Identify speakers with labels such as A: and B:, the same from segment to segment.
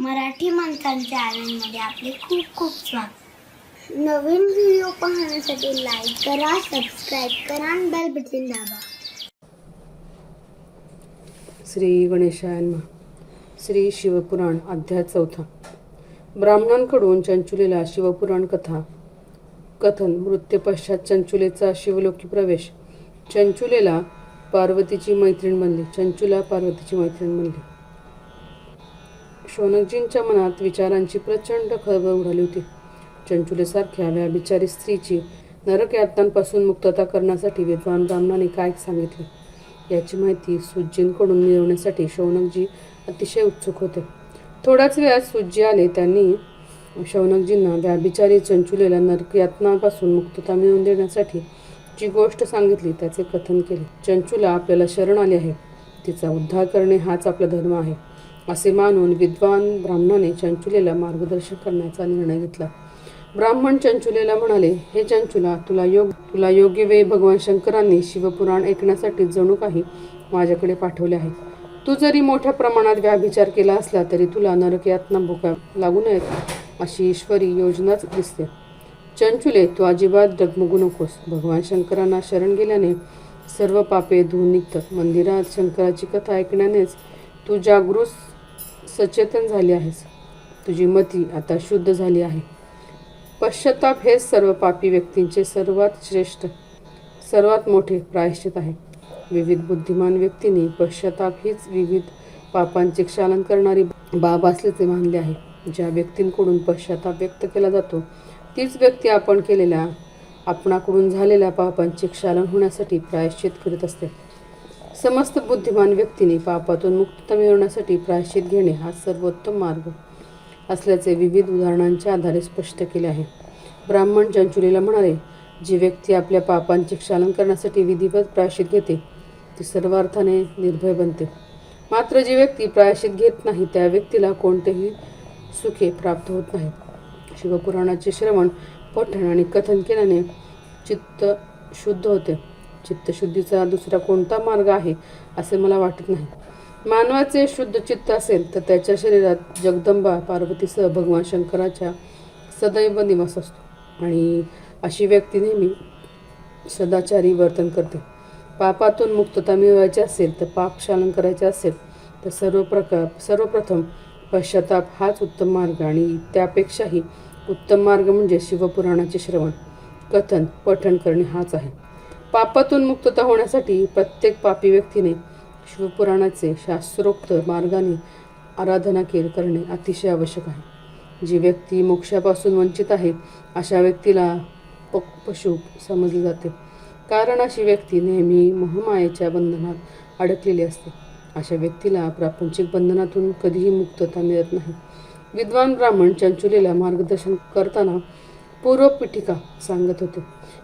A: मराठी माणसांच्या आनंदमध्ये आपले खूप खूप स्वागत. नवीन व्हिडिओ पाहण्यासाठी लाईक करा सबस्क्राईब करा आणि बेल बटन दाबा.
B: श्री गणेशायन श्री शिवपुराण अध्याय चौथा. ब्राह्मणांकडून चंचुलीला शिवपुराण कथा कथन मृत्यूपश्चात चंचुलेचा शिवलोकी प्रवेश. चंचुलेला पार्वतीची मैत्रीण बनली. चंचुला पार्वतीची मैत्रीण बनली. शौनकजींच्या मनात विचारांची प्रचंड खळबळ उडाली होती. चंचुलेसारख्या व्याभिचारी स्त्रीची नरक यातनांपासून मुक्तता करण्यासाठी विद्वान ब्राह्मणाने काय सांगितले? याची माहिती सुज्जींकडून मिळवण्यासाठी शौनकजी अतिशय उत्सुक होते. थोड्याच वेळात सुज्जी आले. त्यांनी शौनकजींना व्याभिचारी चंचुलेला नरक यातनापासून मुक्तता मिळवून देण्यासाठी जी गोष्ट सांगितली त्याचे कथन केले. चंचुला आपल्याला शरण आले आहे. तिचा उद्धार करणे हाच आपला धर्म आहे. असे मानून विद्वान ब्राह्मणाने चंचुलेला मार्गदर्शन करण्याचा निर्णय घेतला. ब्राह्मण चंचुलेला म्हणाले हे चंचुला तुला योग तुला योग्य वेळी भगवान शंकरांनी शिवपुराण ऐकण्यासाठी जणू काही माझ्याकडे पाठवले आहे तू जरी मोठ्या प्रमाणात व्याभिचार केला असला तरी तुला नरक यातना लागू नयेत अशी ईश्वरी योजनाच दिसते. चंचुले तू अजिबात डगमगू नकोस. भगवान शंकरांना शरण गेल्याने सर्व पापे धुवून निघतात. मंदिरात शंकराची कथा ऐकण्यानेच तू जागृत सचेतन झाली आहेस तुझी मती आता शुद्ध झाली आहे. पश्चाताप हेच सर्व पापी व्यक्तींचे सर्वात श्रेष्ठ सर्वात मोठे प्रायश्चित आहे. विविध बुद्धिमान व्यक्तींनी पश्चाताप हीच विविध पापांचे क्षालन करणारी बाब असल्याचे मानले आहे. ज्या व्यक्तींकडून पश्चाताप व्यक्त केला जातो तीच व्यक्ती आपण केलेल्या आपणाकडून झालेल्या पापांचे क्षालन होण्यासाठी प्रायश्चित करीत असते. समस्त बुद्धिमान व्यक्तीने पापातून मुक्तता मिळवण्यासाठी प्रायश्चित घेणे हा सर्वोत्तम मार्ग असल्याचे विविध उदाहरणांच्या आधारे स्पष्ट केले आहे. ब्राह्मण चंचुलीला म्हणाले जी व्यक्ती आपल्या पापांचे क्षालन करण्यासाठी विधिवत प्रायश्चित घेते ती सर्व अर्थाने निर्भय बनते. मात्र जी व्यक्ती प्रायश्चित घेत नाही त्या व्यक्तीला कोणतेही सुखे प्राप्त होत नाहीत. शिवपुराणाचे श्रवण पठण आणि कथन केल्याने चित्त शुद्ध होते. चित्तशुद्धीचा दुसरा कोणता मार्ग आहे असे मला वाटत नाही. मानवाचे शुद्ध चित्त असेल तर त्याच्या शरीरात जगदंबा पार्वतीसह भगवान शंकराच्या सदैव निवास असतो. आणि अशी व्यक्ती नेहमी सदाचारी वर्तन करते. पापातून मुक्तता मिळवायची असेल तर पाप करायचे असेल तर सर्व प्रकार सर्वप्रथम पश्चाताप हाच उत्तम मार्ग आणि त्यापेक्षाही उत्तम मार्ग म्हणजे शिवपुराणाचे श्रवण कथन पठण करणे हाच आहे. पापातून मुक्तता होण्यासाठी प्रत्येक पापी व्यक्तीने शिवपुराणाचे शास्त्रोक्त मार्गाने आराधना केल करणे अतिशय आवश्यक आहे. जी व्यक्ती मोक्षापासून वंचित आहे अशा व्यक्तीला प पशु समजले जाते. कारण अशी व्यक्ती नेहमी मोहमायेच्या बंधनात अडकलेली असते. अशा व्यक्तीला प्रापंचिक बंधनातून कधीही मुक्तता मिळत नाही. विद्वान ब्राह्मण चंचुलीला मार्गदर्शन करताना पूर्वपीठिका सांगत होते.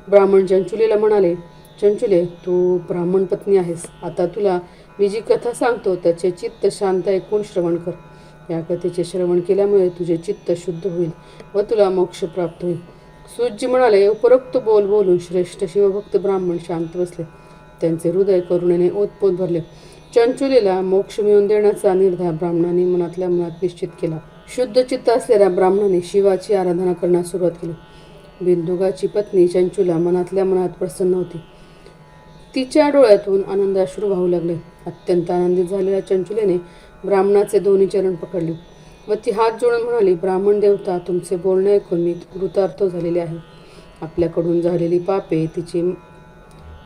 B: ब्राह्मण चंचुलीला म्हणाले चंचुले तू ब्राह्मण पत्नी आहेस. आता तुला मी जी कथा सांगतो त्याचे चित्त शांत ऐकून श्रवण कर. या कथेचे श्रवण केल्यामुळे तुझे चित्त शुद्ध होईल व तुला मोक्ष प्राप्त होईल. सूजी म्हणाले उपरोक्त बोल बोलून श्रेष्ठ शिवभक्त ब्राह्मण शांत बसले. त्यांचे हृदय करुणेने ओतपोत भरले. चंचुलीला मोक्ष मिळवून देण्याचा निर्धार ब्राह्मणाने मनातल्या मनात निश्चित केला. शुद्ध चित्त असलेल्या ब्राह्मणाने शिवाची आराधना करण्यास सुरुवात केली. बिंदुगाची पत्नी चंचुला मनातल्या मनात प्रसन्न होती. तिच्या डोळ्यातून आनंदाश्रू वाहू लागले. अत्यंत आनंदित झालेल्या चंचुलेने ब्राह्मणाचे दोन्ही चरण पकडले व ती हात जोडून म्हणाली ब्राह्मण देवता तुमचे बोलणे ऐकून मी कृतार्थ झालेले आहे. आपल्याकडून झालेली पापे तिचे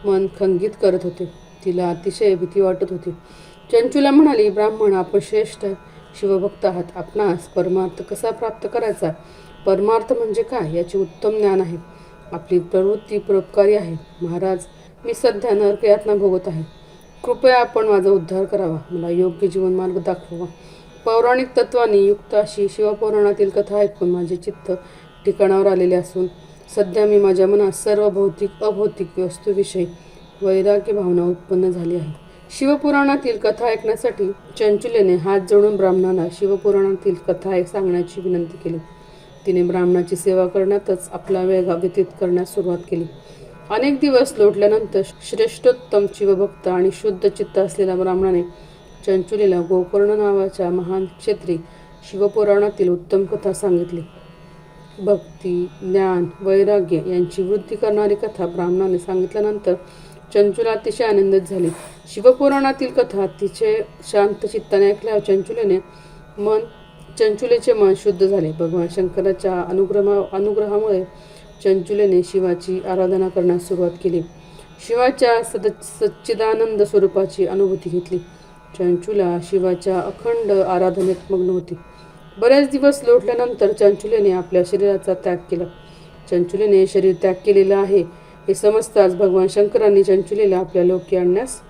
B: मन खंगित करत होते. तिला अतिशय भीती वाटत होती. चंचुला म्हणाली ब्राह्मण आपण श्रेष्ठ शिवभक्त आहात. आपणास परमार्थ कसा प्राप्त करायचा? परमार्थ म्हणजे काय? याचे उत्तम ज्ञान आहे. आपली प्रवृत्ती परोपकारी आहे. महाराज मी सध्या नरकयातना भोगत आहे. कृपया आपण माझा उद्धार करावा. मला योग्य जीवनमार्ग दाखवा पौराणिक तत्वांनी युक्त अशी शिवपुराणातील कथा ऐकून माझे चित्त ठिकाणावर आलेले असून सध्या मी माझ्या मनात सर्व भौतिक अभौतिक वस्तूविषयी वैराग्य भावना उत्पन्न झाली आहे. शिवपुराणातील कथा ऐकण्यासाठी चंचुलेने हात जोडून ब्राह्मणाला शिवपुराणातील कथा ऐक सांगण्याची विनंती केली. तिने ब्राह्मणाची सेवा करण्यातच आपला वेळ व्यतीत करण्यास सुरुवात केली. अनेक दिवस लोटल्यानंतर श्रेष्ठोत्तम शिवभक्त आणि शुद्ध चित्त असलेल्या ब्राह्मणाने चंचुलीला गोकर्ण नावाच्या महान क्षेत्री शिवपुराणातील उत्तम कथा सांगितली. भक्ती ज्ञान वैराग्य यांची वृद्धी करणारी कथा ब्राह्मणाने सांगितल्यानंतर चंचुला अतिशय आनंदित झाली. शिवपुराणातील कथा अतिशय शांत चित्ताने ऐकल्यावर चंचुलेने मन चंचुलेचे मन शुद्ध झाले. भगवान शंकराच्या अनुग्रहा अनुग्रहामुळे चंचुलेने शिवाची आराधना करण्यास सुरुवात केली. शिवाच्या सद सच्चिदानंद स्वरूपाची अनुभूती घेतली. चंचुला शिवाच्या अखंड आराधनेत मग्न होती. बरेच दिवस लोटल्यानंतर चंचुलेने आपल्या शरीराचा त्याग केला. चंचुलेने शरीर त्याग केलेलं आहे हे समजताच भगवान शंकरांनी चंचुलेला आपल्या लोकी आणण्यास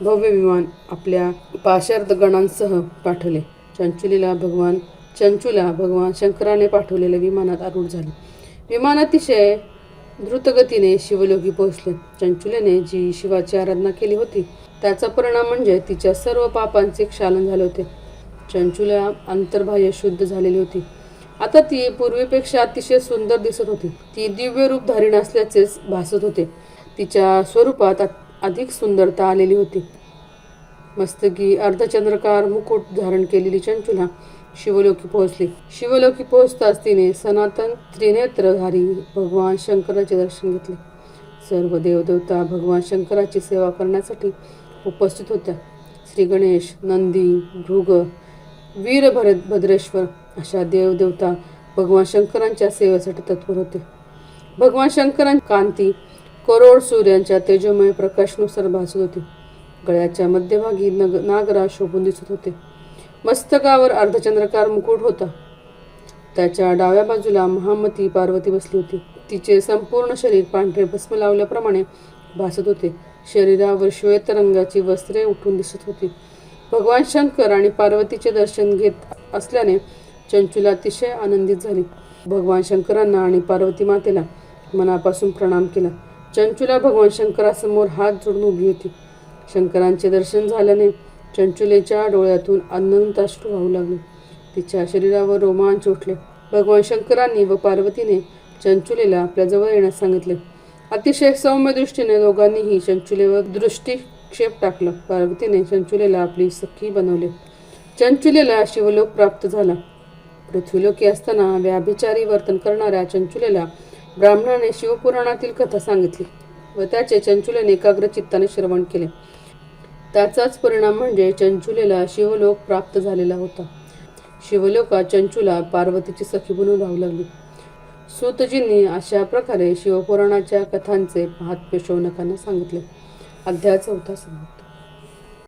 B: भव्य विमान आपल्या पाशार्थ गणांसह पाठवले. चंचुलीला भगवान चंचुला भगवान शंकराने पाठवलेल्या विमानात आरूढ झाली. विमान अतिशय द्रुतगतीने शिवलोकी पोहोचले. चंचुलेने जी शिवाची आराधना केली होती त्याचा परिणाम म्हणजे तिच्या सर्व पापांचे क्षालन झाले होते. चंचुला अंतर्बाह्य शुद्ध झालेली होती. आता ती पूर्वीपेक्षा अतिशय सुंदर दिसत होती. ती दिव्य रूप धारीण असल्याचेच भासत होते. तिच्या स्वरूपात अधिक सुंदरता आलेली होती. मस्तकी अर्धचंद्रकार मुकुट धारण केलेली चंचुला शिवलोकी पोहोचली. शिवलोकी पोहोचताच तिने सनातन त्रिनेत्रधारी भगवान शंकराचे दर्शन घेतले. सर्व देवदेवता भगवान शंकराची सेवा करण्यासाठी उपस्थित होत्या. श्री गणेश नंदी भृग वीरभर भद्रेश्वर अशा देवदेवता भगवान शंकरांच्या सेवेसाठी तत्पर होते. भगवान शंकरांची कांती करोड सूर्यांच्या तेजोमय प्रकाशनुसार भासत होती. गळ्याच्या मध्यभागी नग नागरा शोभून दिसत होते. मस्तकावर अर्धचंद्रकार मुकुट होता. त्याच्या डाव्या बाजूला महामती पार्वती बसली होती. तिचे संपूर्ण शरीर पांढरे भस्म लावल्याप्रमाणे भासत होते. शरीरावर श्वेत रंगाची वस्त्रे उठून दिसत होती. भगवान शंकर आणि पार्वतीचे दर्शन घेत असल्याने चंचुला अतिशय आनंदित झाली. भगवान शंकरांना आणि पार्वती मातेला मनापासून प्रणाम केला. चंचुला भगवान शंकरासमोर हात जोडून उभी होती. शंकरांचे दर्शन झाल्याने चंचुलेच्या डोळ्यातून अनंताश्रू वाहू लागले. तिच्या शरीरावर रोमांच उठले. भगवान शंकरांनी व पार्वतीने चंचुलेला आपल्याजवळ येण्यास सांगितले. अतिशय सौम्य दृष्टीने दोघांनीही चंचुलेवर दृष्टिक्षेप टाकलं. पार्वतीने चंचुलेला आपली सखी बनवले. चंचुलेला शिवलोक प्राप्त झाला. पृथ्वीलोकी असताना व्याभिचारी वर्तन करणाऱ्या चंचुलेला ब्राह्मणाने शिवपुराणातील कथा सांगितली व त्याचे चंचुलेने एकाग्र चित्ताने श्रवण केले. त्याचाच परिणाम म्हणजे चंचुलेला शिवलोक प्राप्त झालेला होता. शिवलोका चंचुला पार्वतीची सखी बनून राहू लागली. सूतजींनी अशा प्रकारे शिवपुराणाच्या कथांचे महात्म्य शौनकांना सांगितले. अध्याय चौथा समाप्त